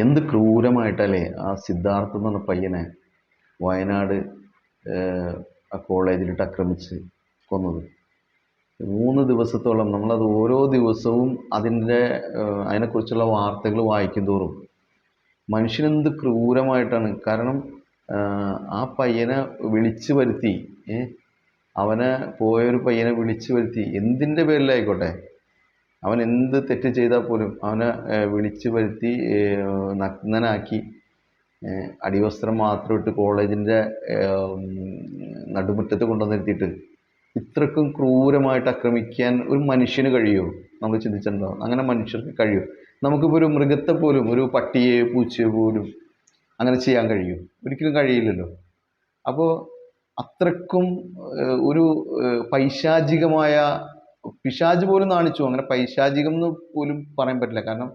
എന്ത് ക്രൂരമായിട്ടല്ലേ ആ സിദ്ധാർത്ഥ എന്ന് പറഞ്ഞ പയ്യനെ വയനാട് ആ കോളേജിലിട്ട് ആക്രമിച്ച് കൊന്നത്? മൂന്ന് ദിവസത്തോളം നമ്മളത് ഓരോ ദിവസവും അതിന്റെ അതിനെക്കുറിച്ചുള്ള വാർത്തകൾ വായിക്കും തോറും മനുഷ്യനെന്ത് ക്രൂരമായിട്ടാണ്? കാരണം ആ പയ്യനെ വിളിച്ചു വരുത്തി അവനെ പോയൊരു പയ്യനെ വിളിച്ചു വരുത്തി. എന്തിന്റെ പേരിലായിക്കോട്ടെ? അവൻ എന്ത് തെറ്റ് ചെയ്താൽ പോലും അവനെ വിളിച്ചു വരുത്തി നഗ്നനാക്കി അടിവസ്ത്രം മാത്രം ഇട്ട് കോളേജിന്റെ നടുമുറ്റത്ത് കൊണ്ടുവന്നിരുത്തിയിട്ട് ഇത്രക്കും ക്രൂരമായിട്ട് ആക്രമിക്കാൻ ഒരു മനുഷ്യന് കഴിയുമോ നമ്മൾ ചിന്തിച്ചിട്ടുണ്ടോ? അങ്ങനെ മനുഷ്യർക്ക് കഴിയും. നമുക്കിപ്പോൾ ഒരു മൃഗത്തെ പോലും ഒരു പട്ടിയെ പൂച്ചയെ പോലും അങ്ങനെ ചെയ്യാൻ കഴിയും. ഒരിക്കലും കഴിയില്ലല്ലോ. അപ്പോൾ അത്രക്കും ഒരു പൈശാചികമായ പിശാജ് പോലും നാണിച്ചു. അങ്ങനെ പൈശാചികം എന്ന് പോലും പറയാൻ പറ്റില്ല. കാരണം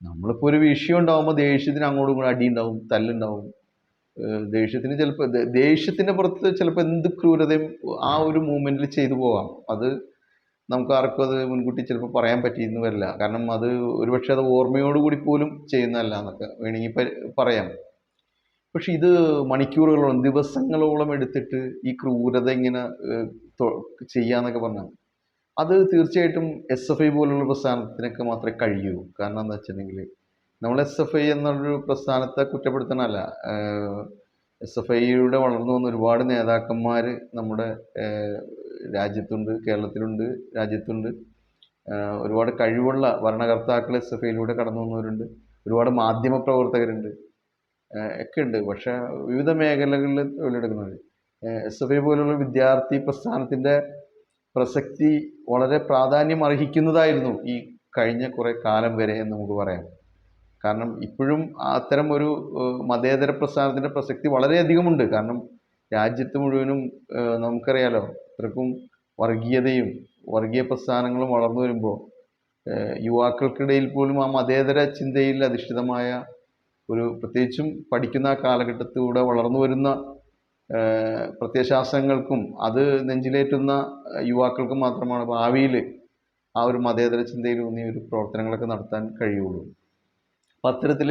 നമ്മളിപ്പോൾ ഒരു വിഷയം ഉണ്ടാകുമ്പോൾ ദേഷ്യത്തിന് അങ്ങോട്ടും ഇങ്ങോട്ടും അടി ഉണ്ടാവും തല്ലുണ്ടാവും. ദേഷ്യത്തിന് ചിലപ്പോൾ ദേഷ്യത്തിന്റെ പുറത്ത് ചിലപ്പോൾ എന്ത് ക്രൂരതയും ആ ഒരു മൂമെന്റിൽ ചെയ്തു പോകാം അത് നമുക്ക് ആർക്കും അത് മുൻകൂട്ടി ചിലപ്പോൾ പറയാൻ പറ്റിയെന്ന് വരില്ല. കാരണം അത് ഒരുപക്ഷെ അത് ഓർമ്മയോടുകൂടി പോലും ചെയ്യുന്നതല്ല എന്നൊക്കെ വേണമെങ്കിൽ പറയാം. പക്ഷെ ഇത് മണിക്കൂറുകളോളം ദിവസങ്ങളോളം എടുത്തിട്ട് ഈ ക്രൂരത ഇങ്ങനെ ചെയ്യാന്നൊക്കെ പറഞ്ഞാൽ അത് തീർച്ചയായിട്ടും എസ് എഫ് ഐ പോലുള്ള പ്രസ്ഥാനത്തിനൊക്കെ മാത്രമേ കഴിയൂ. കാരണം എന്താ വെച്ചിട്ടുണ്ടെങ്കിൽ നമ്മൾ എസ് എഫ് ഐ എന്നൊരു പ്രസ്ഥാനത്തെ കുറ്റപ്പെടുത്തണമല്ല എസ് എഫ് ഐയുടെ വളർന്നു വന്ന ഒരുപാട് നേതാക്കന്മാർ നമ്മുടെ രാജ്യത്തുണ്ട് കേരളത്തിലുണ്ട് രാജ്യത്തുണ്ട്. ഒരുപാട് കഴിവുള്ള ഭരണകർത്താക്കൾ എസ് എഫ് ഐയിലൂടെ കടന്നു വന്നവരുണ്ട്. ഒരുപാട് മാധ്യമ പ്രവർത്തകരുണ്ട്. ഒക്കെ ഉണ്ട്. പക്ഷേ വിവിധ മേഖലകളിൽ തൊഴിലെടുക്കുന്നവർ എസ് എഫ് ഐ പോലുള്ള വിദ്യാർത്ഥി പ്രസ്ഥാനത്തിന്റെ പ്രസക്തി വളരെ പ്രാധാന്യം അർഹിക്കുന്നതായിരുന്നു ഈ കഴിഞ്ഞ കുറേ കാലം വരെ എന്ന് നമുക്ക് പറയാം. കാരണം ഇപ്പോഴും അത്തരം ഒരു മതേതര പ്രസ്ഥാനത്തിന്റെ പ്രസക്തി വളരെയധികമുണ്ട് കാരണം രാജ്യത്ത് മുഴുവനും നമുക്കറിയാലോ ഇത്രക്കും വർഗീയതയും വർഗീയ പ്രസ്ഥാനങ്ങളും വളർന്നു വരുമ്പോൾ യുവാക്കൾക്കിടയിൽ പോലും ആ മതേതര ചിന്തയിൽ അധിഷ്ഠിതമായ ഒരു പ്രത്യേകിച്ചും പഠിക്കുന്ന കാലഘട്ടത്തിലൂടെ വളർന്നു വരുന്ന പ്രത്യയശാസ്ത്രങ്ങൾക്കും അത് നെഞ്ചിലേറ്റുന്ന യുവാക്കൾക്കും മാത്രമാണ് ഭാവിയിൽ ആ ഒരു മതേതര ചിന്തയിൽ ഊന്നിയ ഒരു പ്രവർത്തനങ്ങളൊക്കെ നടത്താൻ കഴിയുള്ളൂ. അപ്പം അത്തരത്തിൽ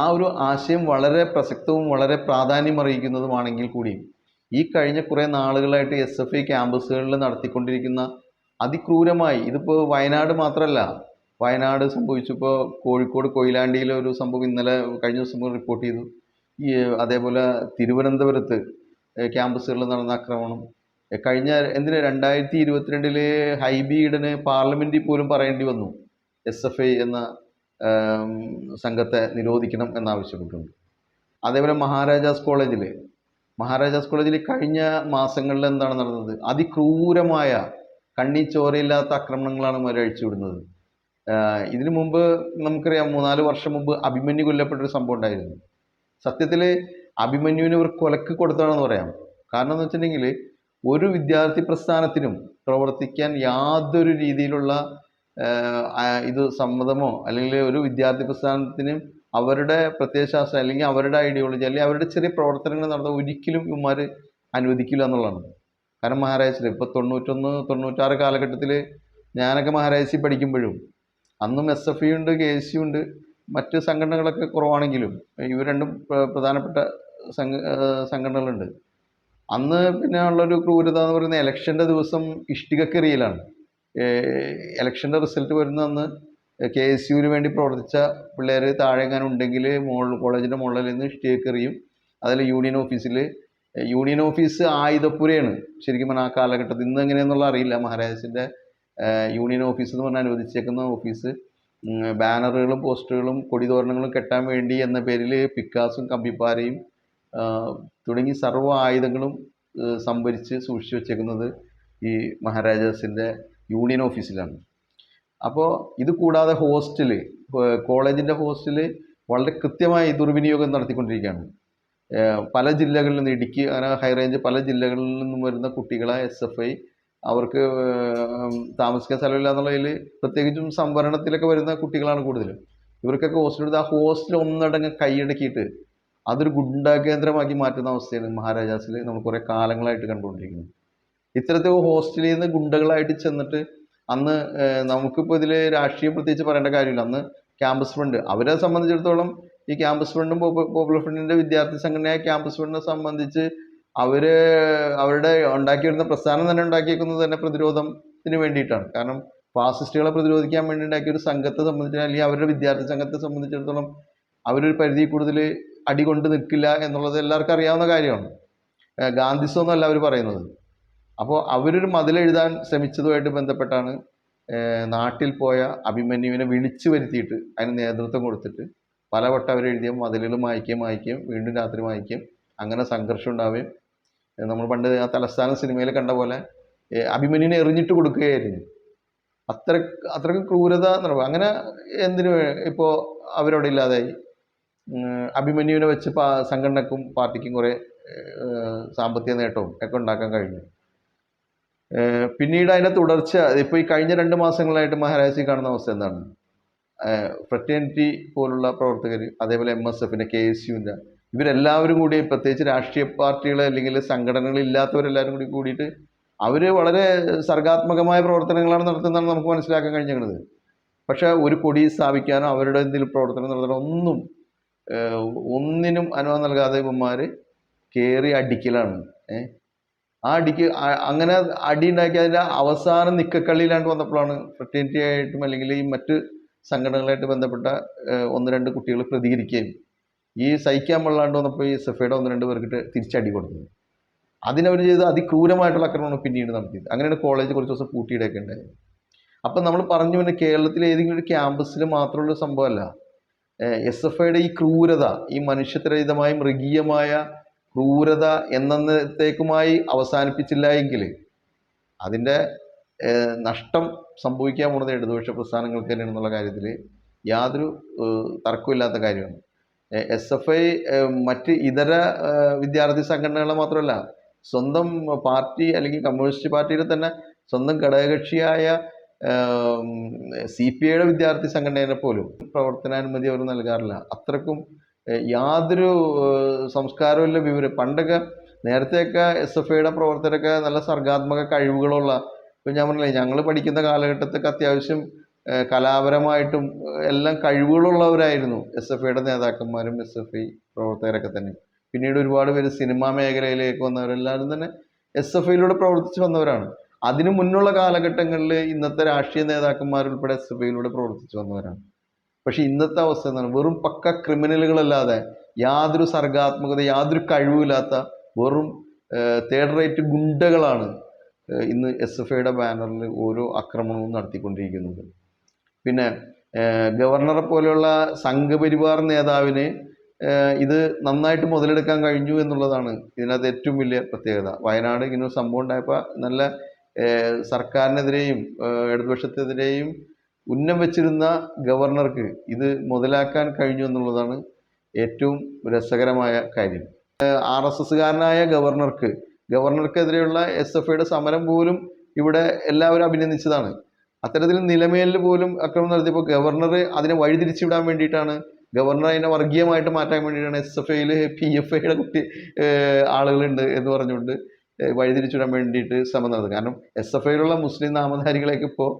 ആ ഒരു ആശയം വളരെ പ്രസക്തവും വളരെ പ്രാധാന്യം അറിയിക്കുന്നതുമാണെങ്കിൽ കൂടിയും ഈ കഴിഞ്ഞ കുറേ നാളുകളായിട്ട് എസ് എഫ് ഐ ക്യാമ്പസുകളിൽ നടത്തിക്കൊണ്ടിരിക്കുന്ന അതിക്രൂരമായി ഇതിപ്പോൾ വയനാട് മാത്രമല്ല വയനാട് സംഭവിച്ചപ്പോൾ കോഴിക്കോട് കൊയിലാണ്ടിയിലെ ഒരു സംഭവം ഇന്നലെ കഴിഞ്ഞ ദിവസം റിപ്പോർട്ട് ചെയ്തു. ഈ അതേപോലെ തിരുവനന്തപുരത്ത് ക്യാമ്പസുകളിൽ നടന്ന ആക്രമണം. കഴിഞ്ഞ എന്തിന്? രണ്ടായിരത്തി ഇരുപത്തിരണ്ടിൽ ഹൈബി പാർലമെന്റിൽ പോലും പറയേണ്ടി വന്നു. എസ് എഫ് ഐ എന്ന സംഘത്തെ നിരോധിക്കണം എന്നാവശ്യപ്പെട്ടിട്ടുണ്ട് അതേപോലെ മഹാരാജാസ് കോളേജിൽ മഹാരാജാസ് കോളേജിൽ കഴിഞ്ഞ മാസങ്ങളിൽ എന്താണ് നടന്നത്? അതിക്രൂരമായ കണ്ണി ചോരയില്ലാത്ത ആക്രമണങ്ങളാണ് അവർ അഴിച്ചുവിടുന്നത്. ഇതിനു മുമ്പ് നമുക്കറിയാം മൂന്നാൽ വർഷം മുമ്പ് അഭിമന്യു കൊല്ലപ്പെട്ടൊരു സംഭവം ഉണ്ടായിരുന്നു. സത്യത്തിൽ അഭിമന്യുവിനെ ഇവർ കൊലക്ക് കൊടുത്താണെന്ന് പറയാം. കാരണം എന്ന് വെച്ചിട്ടുണ്ടെങ്കിൽ ഒരു വിദ്യാർത്ഥി പ്രസ്ഥാനത്തിനും പ്രവർത്തിക്കാൻ യാതൊരു രീതിയിലുള്ള ഇത് സമ്മതമോ അല്ലെങ്കിൽ ഒരു വിദ്യാർത്ഥി പ്രസ്ഥാനത്തിനും അവരുടെ പ്രത്യയശാസ്ത്രം അല്ലെങ്കിൽ അവരുടെ ഐഡിയോളജി അല്ലെങ്കിൽ അവരുടെ ചെറിയ പ്രവർത്തനങ്ങൾ നടന്ന ഒരിക്കലും ഇവന്മാർ അനുവദിക്കില്ല എന്നുള്ളതാണ്. കാരണം മഹാരാജസിൽ ഇപ്പോൾ തൊണ്ണൂറ്റൊന്ന് തൊണ്ണൂറ്റാറ് കാലഘട്ടത്തിൽ ഞാനൊക്കെ മഹാരാജസി പഠിക്കുമ്പോഴും അന്നും എസ് എഫ് ഇ ഉണ്ട് കെ എസ് സി ഉണ്ട് മറ്റ് സംഘടനകളൊക്കെ കുറവാണെങ്കിലും ഇവ രണ്ടും പ്രധാനപ്പെട്ട സംഘ സംഘടനകളുണ്ട്. അന്ന് പിന്നെ ഉള്ളൊരു ക്രൂരത എന്ന് പറയുന്നത് ഇലക്ഷന്റെ ദിവസം ഇഷ്ടികക്കെറിയലാണ്. ഇലക്ഷന്റെ റിസൾട്ട് വരുന്ന അന്ന് കെ എസ് യുവിന് വേണ്ടി പ്രവർത്തിച്ച പിള്ളേർ താഴെങ്ങാനും ഉണ്ടെങ്കിൽ മോൾ കോളേജിന്റെ മുകളിൽ നിന്ന് ഇഷ്ടികക്കെറിയും. അതിൽ യൂണിയൻ ഓഫീസിൽ യൂണിയൻ ഓഫീസ് ആയുധപ്പുരയാണ്. ശരിക്കും പറഞ്ഞാൽ ആ കാലഘട്ടത്തിൽ ഇന്ന് എങ്ങനെയാണെന്നുള്ള അറിയില്ല. മഹാരാജസിന്റെ യൂണിയൻ ഓഫീസ് എന്ന് പറഞ്ഞാൽ അനുവദിച്ചേക്കുന്ന ഓഫീസ്. ബാനറുകളും പോസ്റ്ററുകളും കൊടിതോരണങ്ങളും കെട്ടാൻ വേണ്ടി എന്ന പേരിൽ പിക്കാസും കമ്പിപ്പാരയും തുടങ്ങി സർവ ആയുധങ്ങളും സംഭരിച്ച് സൂക്ഷിച്ചു വെച്ചേക്കുന്നത് ഈ മഹാരാജാസിന്റെ യൂണിയൻ ഓഫീസിലാണ്. അപ്പോൾ ഇത് കൂടാതെ ഹോസ്റ്റൽ കോളേജിന്റെ ഹോസ്റ്റൽ വളരെ കൃത്യമായി ദുർവിനിയോഗം നടത്തിക്കൊണ്ടിരിക്കുകയാണ്. പല ജില്ലകളിൽ നിന്ന് ഇടുക്കി അങ്ങനെ ഹൈറേഞ്ച് പല ജില്ലകളിൽ നിന്നും വരുന്ന കുട്ടികളെ എസ് എഫ് ഐ അവർക്ക് താമസിക്കാൻ സ്ഥലമില്ല എന്നുള്ളതിൽ പ്രത്യേകിച്ചും സംവരണത്തിലൊക്കെ വരുന്ന കുട്ടികളാണ് കൂടുതലും. ഇവർക്കൊക്കെ ഹോസ്റ്റൽ എടുത്ത് ആ ഹോസ്റ്റൽ ഒന്നടങ്ങ് കൈയടക്കിയിട്ട് അതൊരു ഗുണ്ടാ കേന്ദ്രമാക്കി മാറ്റുന്ന അവസ്ഥയാണ് മഹാരാജാസിൽ നമ്മൾ കുറേ കാലങ്ങളായിട്ട് കണ്ടുകൊണ്ടിരിക്കുന്നത്. ഇത്തരത്തിൽ ഹോസ്റ്റലിൽ നിന്ന് ഗുണ്ടകളായിട്ട് ചെന്നിട്ട് അന്ന് നമുക്കിപ്പോൾ ഇതിൽ രാഷ്ട്രീയം പ്രത്യേകിച്ച് പറയേണ്ട കാര്യമില്ല. അന്ന് ക്യാമ്പസ് ഫ്രണ്ട് അവരെ സംബന്ധിച്ചിടത്തോളം ഈ ക്യാമ്പസ് ഫ്രണ്ടും പോപ്പുലർ ഫ്രണ്ടിന്റെ വിദ്യാർത്ഥി സംഘടനയായ ക്യാമ്പസ് ഫ്രണ്ടിനെ സംബന്ധിച്ച് അവർ അവരുടെ ഉണ്ടാക്കിയിരുന്ന പ്രസ്ഥാനം തന്നെ ഉണ്ടാക്കിയിരിക്കുന്നത് തന്നെ പ്രതിരോധത്തിന് വേണ്ടിയിട്ടാണ്. കാരണം ഫാസിസ്റ്റുകളെ പ്രതിരോധിക്കാൻ വേണ്ടി ഉണ്ടാക്കിയ ഒരു സംഘത്തെ സംബന്ധിച്ച് അല്ലെങ്കിൽ അവരുടെ വിദ്യാർത്ഥി സംഘത്തെ സംബന്ധിച്ചിടത്തോളം അവരൊരു പരിധി കൂടുതൽ അടി കൊണ്ട് നിൽക്കില്ല എന്നുള്ളത് എല്ലാവർക്കും അറിയാവുന്ന കാര്യമാണ്. ഗാന്ധിസം എന്നല്ല അവർ പറയുന്നത്. അപ്പോൾ അവരൊരു മതിലെഴുതാൻ ശ്രമിച്ചതുമായിട്ട് ബന്ധപ്പെട്ടാണ് നാട്ടിൽ പോയ അഭിമന്യുവിനെ വിളിച്ചു വരുത്തിയിട്ട് അതിന് നേതൃത്വം കൊടുത്തിട്ട് പലവട്ടം അവരെഴുതിയ മതിലുകൾ മായ്ക്കുകയും മായ്ക്കുകയും വീണ്ടും രാത്രി മായ്ക്കുകയും അങ്ങനെ സംഘർഷം ഉണ്ടാവുകയും നമ്മൾ പണ്ട് ആ തലസ്ഥാന സിനിമയിൽ കണ്ട പോലെ അഭിമന്യുനെ എറിഞ്ഞിട്ട് കൊടുക്കുകയായിരുന്നു. അത്ര അത്രയ്ക്ക് ക്രൂരത നടക്കും അങ്ങനെ എന്തിനു ഇപ്പോൾ അവരവിടെ ഇല്ലാതായി? അഭിമന്യുവിനെ വെച്ച് പാ സംഘടനക്കും പാർട്ടിക്കും കുറേ സാമ്പത്തിക നേട്ടവും ഒക്കെ ഉണ്ടാക്കാൻ കഴിഞ്ഞു. പിന്നീട് അതിന്റെ തുടർച്ച ഇപ്പോൾ ഈ കഴിഞ്ഞ രണ്ട് മാസങ്ങളായിട്ട് മഹാരാജി കാണുന്ന അവസ്ഥ എന്താണ്? ഫ്രറ്റേണിറ്റി പോലുള്ള പ്രവർത്തകർ അതേപോലെ എം എസ് എഫിന്റെ കെ എസ് യുവിന്റെ ഇവരെല്ലാവരും കൂടി പ്രത്യേകിച്ച് രാഷ്ട്രീയ പാർട്ടികൾ അല്ലെങ്കിൽ സംഘടനകൾ ഇല്ലാത്തവരെല്ലാവരും കൂടി കൂടിയിട്ട് അവർ വളരെ സർഗാത്മകമായ പ്രവർത്തനങ്ങളാണ് നടത്തുന്നതെന്ന് നമുക്ക് മനസ്സിലാക്കാൻ കഴിഞ്ഞിരുന്നത് പക്ഷേ ഒരു കൊടി സ്ഥാപിക്കാനോ അവരുടെ എന്തെങ്കിലും പ്രവർത്തനം നടത്താനോ ഒന്നും ഒന്നിനും അനുവാദം നൽകാതെ ഇവന്മാർ കയറി അടിക്കലാണ്. ഏഹ് ആ അടിക്ക് അങ്ങനെ അടി ഉണ്ടാക്കി അതിന്റെ അവസാന നിക്കക്കള്ളിയിലാണ്ട് വന്നപ്പോഴാണ് ഫ്രട്ടേണിറ്റി ആയിട്ടും അല്ലെങ്കിൽ ഈ മറ്റ് സംഘടനകളായിട്ട് ബന്ധപ്പെട്ട ഒന്ന് രണ്ട് കുട്ടികൾ പ്രതികരിക്കുകയും ഈ സഹിക്കാൻ കൊള്ളാണ്ട് വന്നപ്പോൾ ഈ സഫയുടെ ഒന്ന് രണ്ട് പേർക്കിട്ട് തിരിച്ചടി കൊടുത്തത് അതിനവർ ചെയ്ത് അതിക്രൂരമായിട്ടുള്ള ആക്രമണം പിന്നീട് നടത്തിയത്. അങ്ങനെയാണ് കോളേജ് കുറച്ച് ദിവസം പൂട്ടിയിടയൊക്കെ ഉണ്ടായത് അപ്പം നമ്മൾ പറഞ്ഞു പിന്നെ കേരളത്തിലെ ഏതെങ്കിലും ഒരു ക്യാമ്പസിൽ മാത്രമുള്ള സംഭവമല്ല. എസ് എഫ് ഐയുടെ ഈ ക്രൂരത ഈ മനുഷ്യത്വരഹിതമായ മൃഗീയമായ ക്രൂരത എന്നത്തേക്കുമായി അവസാനിപ്പിച്ചില്ല എങ്കിൽ അതിന്റെ നഷ്ടം സംഭവിക്കാൻ പോകുന്നത് ഇടതുപക്ഷ പ്രസ്ഥാനങ്ങൾക്ക് തന്നെയാണെന്നുള്ള കാര്യത്തിൽ യാതൊരു തർക്കമില്ലാത്ത കാര്യമാണ്. എസ് എഫ് ഐ മറ്റ് ഇതര വിദ്യാർത്ഥി സംഘടനകളെ മാത്രമല്ല സ്വന്തം പാർട്ടി അല്ലെങ്കിൽ കമ്മ്യൂണിസ്റ്റ് പാർട്ടിയിൽ തന്നെ സ്വന്തം ഘടകകക്ഷിയായ സി പി ഐയുടെ വിദ്യാർത്ഥി സംഘടനയെ പോലും പ്രവർത്തനാനുമതി അവർ നൽകാറില്ല. അത്രക്കും യാതൊരു സംസ്കാരമില്ല വിവരം പണ്ടൊക്കെ നേരത്തെയൊക്കെ എസ് എഫ് ഐയുടെ പ്രവർത്തകരൊക്കെ നല്ല സർഗാത്മക കഴിവുകളുള്ള ഇപ്പം ഞാൻ പറഞ്ഞില്ലേ ഞങ്ങൾ പഠിക്കുന്ന കാലഘട്ടത്തൊക്കെ അത്യാവശ്യം കലാപരമായിട്ടും എല്ലാം കഴിവുകളുള്ളവരായിരുന്നു. എസ് എഫ് ഐയുടെ നേതാക്കന്മാരും എസ് എഫ് ഐ പ്രവർത്തകരൊക്കെ തന്നെ. പിന്നീട് ഒരുപാട് പേര് സിനിമാ മേഖലയിലേക്ക് വന്നവരെല്ലാവരും തന്നെ എസ് എഫ് ഐയിലൂടെ പ്രവർത്തിച്ച് വന്നവരാണ്. അതിനു മുന്നുള്ള കാലഘട്ടങ്ങളിൽ ഇന്നത്തെ രാഷ്ട്രീയ നേതാക്കന്മാരുൾപ്പെടെ എസ് എഫ് ഐയിലൂടെ പ്രവർത്തിച്ച് വന്നവരാണ്. പക്ഷെ ഇന്നത്തെ അവസ്ഥ എന്താണ്? വെറും പക്ക ക്രിമിനലുകളല്ലാതെ യാതൊരു സർഗാത്മകത യാതൊരു കഴിവുമില്ലാത്ത വെറും തേർഡ് റേറ്റ് ഗുണ്ടകളാണ് ഇന്ന് എസ് എഫ് ഐയുടെ ബാനറിൽ ഓരോ ആക്രമണവും നടത്തിക്കൊണ്ടിരിക്കുന്നത്. പിന്നെ ഗവർണറെ പോലെയുള്ള സംഘപരിവാർ നേതാവിന് ഇത് നന്നായിട്ട് മുതലെടുക്കാൻ കഴിഞ്ഞു എന്നുള്ളതാണ് ഇതിനകത്ത് ഏറ്റവും വലിയ പ്രത്യേകത. വയനാട് ഇങ്ങനെ സംഭവം ഉണ്ടായപ്പോൾ നല്ല സർക്കാരിനെതിരെയും ഇടതുപക്ഷത്തെതിരെയും ഉന്നം വെച്ചിരുന്ന ഗവർണർക്ക് ഇത് മുതലാക്കാൻ കഴിഞ്ഞു എന്നുള്ളതാണ് ഏറ്റവും രസകരമായ കാര്യം. ആർ എസ് എസ്സുകാരനായ ഗവർണർക്ക് ഗവർണർക്കെതിരെയുള്ള എസ് എഫ് ഐയുടെ സമരം പോലും ഇവിടെ എല്ലാവരും അഭിനന്ദിച്ചതാണ്. അത്തരത്തിൽ നിലമേലിൽ പോലും അക്രമം നടത്തിയപ്പോൾ ഗവർണർ അതിനെ വഴിതിരിച്ചുവിടാൻ വേണ്ടിയിട്ടാണ്. ഗവർണർ അതിനെ വർഗീയമായിട്ട് മാറ്റാൻ വേണ്ടിയിട്ടാണ് എസ് എഫ് ഐയിൽ പി എഫ് ഐയുടെ കുട്ടി ആളുകളുണ്ട് എന്ന് പറഞ്ഞുകൊണ്ട് വഴിതിരിച്ചുവിടാൻ വേണ്ടിയിട്ട് ശ്രമം നടത്തുന്നത് കാരണം എസ് എഫ് ഐയിലുള്ള മുസ്ലിം നാമധാരികളെയൊക്കെ ഇപ്പോൾ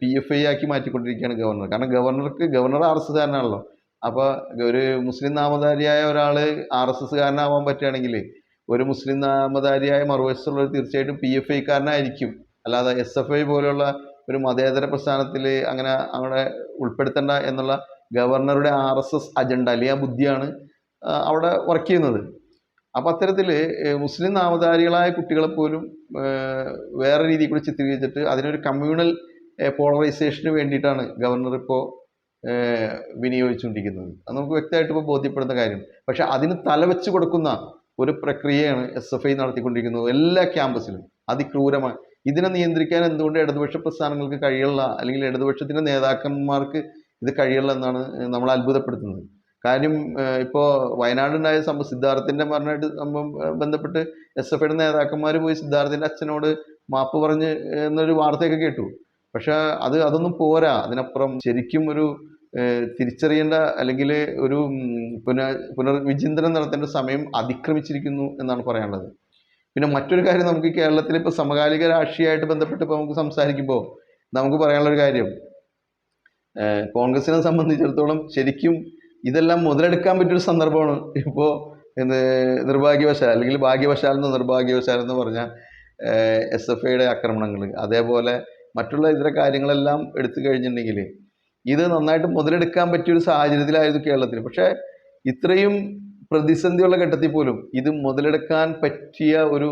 പി എഫ് ഐ ആക്കി മാറ്റിക്കൊണ്ടിരിക്കുകയാണ് ഗവർണർ കാരണം ഗവർണർക്ക് ഗവർണർ ആർ എസ് എസ്കാരനാണല്ലോ അപ്പോൾ ഒരു മുസ്ലിം നാമധാരിയായ ഒരാൾ ആർ എസ് എസ്കാരനാവാൻ പറ്റുകയാണെങ്കിൽ ഒരു മുസ്ലിം നാമധാരിയായ മറുവശത്തുള്ളവർ തീർച്ചയായിട്ടും പി എഫ് ഐക്കാരനായിരിക്കും അല്ലാതെ എസ് എഫ് ഐ പോലുള്ള ഒരു മതേതര പ്രസ്ഥാനത്തിൽ അങ്ങനെ അവിടെ ഉൾപ്പെടുത്തേണ്ട എന്നുള്ള ഗവർണറുടെ ആർ എസ് എസ് അജണ്ട അല്ലെങ്കിൽ ആ ബുദ്ധിയാണ് അവിടെ വർക്ക് ചെയ്യുന്നത്. അപ്പോൾ അത്തരത്തിൽ മുസ്ലിം നാമധാരികളായ കുട്ടികളെ പോലും വേറെ രീതിയിൽ കൂടി ചിത്രീകരിച്ചിട്ട് അതിനൊരു കമ്മ്യൂണൽ പോളറൈസേഷന് വേണ്ടിയിട്ടാണ് ഗവർണർ ഇപ്പോൾ വിനിയോഗിച്ചുകൊണ്ടിരിക്കുന്നത്. അത് നമുക്ക് വ്യക്തമായിട്ട് ഇപ്പോൾ ബോധ്യപ്പെടുന്ന കാര്യം. പക്ഷെ അതിന് തലവെച്ച് കൊടുക്കുന്ന ഒരു പ്രക്രിയയാണ് എസ് എഫ് ഐ നടത്തിക്കൊണ്ടിരിക്കുന്നത് എല്ലാ ക്യാമ്പസിലും അതിക്രൂരമായി ഇതിനെ നിയന്ത്രിക്കാൻ എന്തുകൊണ്ട് ഇടതുപക്ഷ പ്രസ്ഥാനങ്ങൾക്ക് കഴിയുള്ള അല്ലെങ്കിൽ ഇടതുപക്ഷത്തിന്റെ നേതാക്കന്മാർക്ക് ഇത് കഴിയുള്ള എന്നാണ് നമ്മൾ അത്ഭുതപ്പെടുത്തുന്നത്. കാര്യം ഇപ്പോൾ വയനാടുണ്ടായ സംഭവം സിദ്ധാർത്ഥിന്റെ മരണമായിട്ട് സംഭവം ബന്ധപ്പെട്ട് എസ് എഫ് ഐയുടെ നേതാക്കന്മാർ പോയി സിദ്ധാർത്ഥിന്റെ അച്ഛനോട് മാപ്പ് പറഞ്ഞ് എന്നൊരു വാർത്തയൊക്കെ കേട്ടു. പക്ഷെ അത് അതൊന്നും പോരാ. അതിനപ്പുറം ശരിക്കും ഒരു തിരിച്ചറിയേണ്ട അല്ലെങ്കിൽ ഒരു പുനഃ പുനർവിചിന്തനം നടത്തേണ്ട സമയം അതിക്രമിച്ചിരിക്കുന്നു എന്നാണ് പറയാനുള്ളത്. പിന്നെ മറ്റൊരു കാര്യം നമുക്ക് കേരളത്തിൽ ഇപ്പോൾ സമകാലിക രാഷ്ട്രീയമായിട്ട് ബന്ധപ്പെട്ട് ഇപ്പോൾ നമുക്ക് സംസാരിക്കുമ്പോൾ നമുക്ക് പറയാനുള്ളൊരു കാര്യം കോൺഗ്രസിനെ സംബന്ധിച്ചിടത്തോളം ശരിക്കും ഇതെല്ലാം മുതലെടുക്കാൻ പറ്റിയൊരു സന്ദർഭമാണ്. ഇപ്പോൾ നിർഭാഗ്യവശാൽ അല്ലെങ്കിൽ ഭാഗ്യവശാൽ എന്ന് നിർഭാഗ്യവശാൽ എന്ന് പറഞ്ഞാൽ എസ് എഫ് ഐയുടെ ആക്രമണങ്ങൾ അതേപോലെ മറ്റുള്ള ഇതര കാര്യങ്ങളെല്ലാം എടുത്തു കഴിഞ്ഞിട്ടുണ്ടെങ്കിൽ ഇത് നന്നായിട്ട് മുതലെടുക്കാൻ പറ്റിയൊരു സാഹചര്യത്തിലായിരുന്നു കേരളത്തിൽ. പക്ഷേ ഇത്രയും പ്രതിസന്ധിയുള്ള ഘട്ടത്തിൽ പോലും ഇത് മുതലെടുക്കാൻ പറ്റിയ ഒരു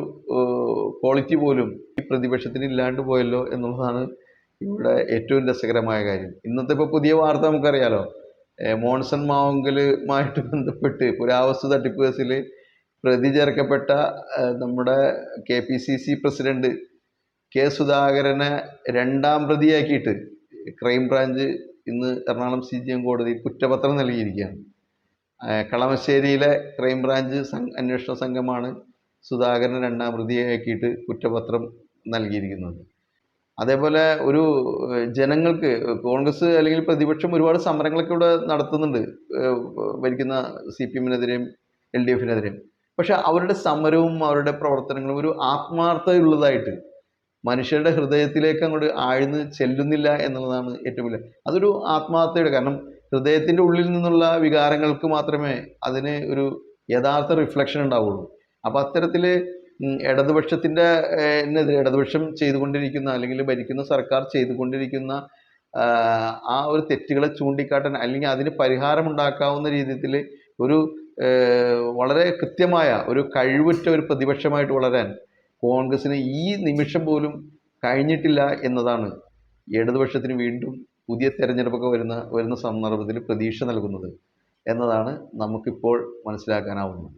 ക്വാളിറ്റി പോലും ഈ പ്രതിപക്ഷത്തിന് ഇല്ലാണ്ട് പോയല്ലോ എന്നുള്ളതാണ് ഇവിടെ ഏറ്റവും രസകരമായ കാര്യം. ഇന്നത്തെ ഇപ്പോൾ പുതിയ വാർത്ത നമുക്കറിയാലോ. മോൺസൺ മാവുങ്കലുമായിട്ട് ബന്ധപ്പെട്ട് പുരാവസ്തു തട്ടിപ്പ് കേസിൽ പ്രതി ചേർക്കപ്പെട്ട നമ്മുടെ K P C C president K സുധാകരനെ രണ്ടാം പ്രതിയാക്കിയിട്ട് ക്രൈംബ്രാഞ്ച് ഇന്ന് എറണാകുളം സി ജി എം കോടതിയിൽ കുറ്റപത്രം നൽകിയിരിക്കുകയാണ്. കളമശ്ശേരിയിലെ ക്രൈംബ്രാഞ്ച് അന്വേഷണ സംഘമാണ് സുധാകരൻ രണ്ടാം പ്രതിയാക്കിയിട്ട് കുറ്റപത്രം നൽകിയിരിക്കുന്നത്. അതേപോലെ ഒരു ജനങ്ങൾക്ക് കോൺഗ്രസ് അല്ലെങ്കിൽ പ്രതിപക്ഷം ഒരുപാട് സമരങ്ങളൊക്കെ ഇവിടെ നടത്തുന്നുണ്ട് ഭരിക്കുന്ന സി പി എമ്മിനെതിരെയും എൽ ഡി എഫിനെതിരെയും. പക്ഷെ അവരുടെ സമരവും അവരുടെ പ്രവർത്തനങ്ങളും ഒരു ആത്മാർത്ഥതയുള്ളതായിട്ട് മനുഷ്യരുടെ ഹൃദയത്തിലേക്ക് അങ്ങോട്ട് ആഴ്ന്ന് ചെല്ലുന്നില്ല എന്നുള്ളതാണ് ഏറ്റവും വലിയ അതൊരു ആത്മാർത്ഥതയുടെ കാരണം. ഹൃദയത്തിന്റെ ഉള്ളിൽ നിന്നുള്ള വികാരങ്ങൾക്ക് മാത്രമേ അതിന് ഒരു യഥാർത്ഥ റിഫ്ലക്ഷൻ ഉണ്ടാവുള്ളൂ. അപ്പോൾ അത്തരത്തിൽ ഇടതുപക്ഷത്തിന്റെ എന്നെതിരെ ഇടതുപക്ഷം ചെയ്തുകൊണ്ടിരിക്കുന്ന അല്ലെങ്കിൽ ഭരിക്കുന്ന സർക്കാർ ചെയ്തുകൊണ്ടിരിക്കുന്ന ആ, ഒരു തെറ്റുകളെ ചൂണ്ടിക്കാട്ടാൻ അല്ലെങ്കിൽ അതിന് പരിഹാരമുണ്ടാക്കാവുന്ന രീതിയിൽ ഒരു വളരെ കൃത്യമായ ഒരു കഴിവുറ്റ ഒരു പ്രതിപക്ഷമായിട്ട് വളരാൻ കോൺഗ്രസിന് ഈ നിമിഷം പോലും കഴിഞ്ഞിട്ടില്ല എന്നതാണ്. ഇടതുപക്ഷത്തിന് വീണ്ടും പുതിയ തെരഞ്ഞെടുപ്പൊക്കെ വരുന്ന വരുന്ന സന്ദർഭത്തിൽ പ്രതീക്ഷ നൽകുന്നത് എന്നതാണ് നമുക്കിപ്പോൾ മനസ്സിലാക്കാനാവുന്നത്.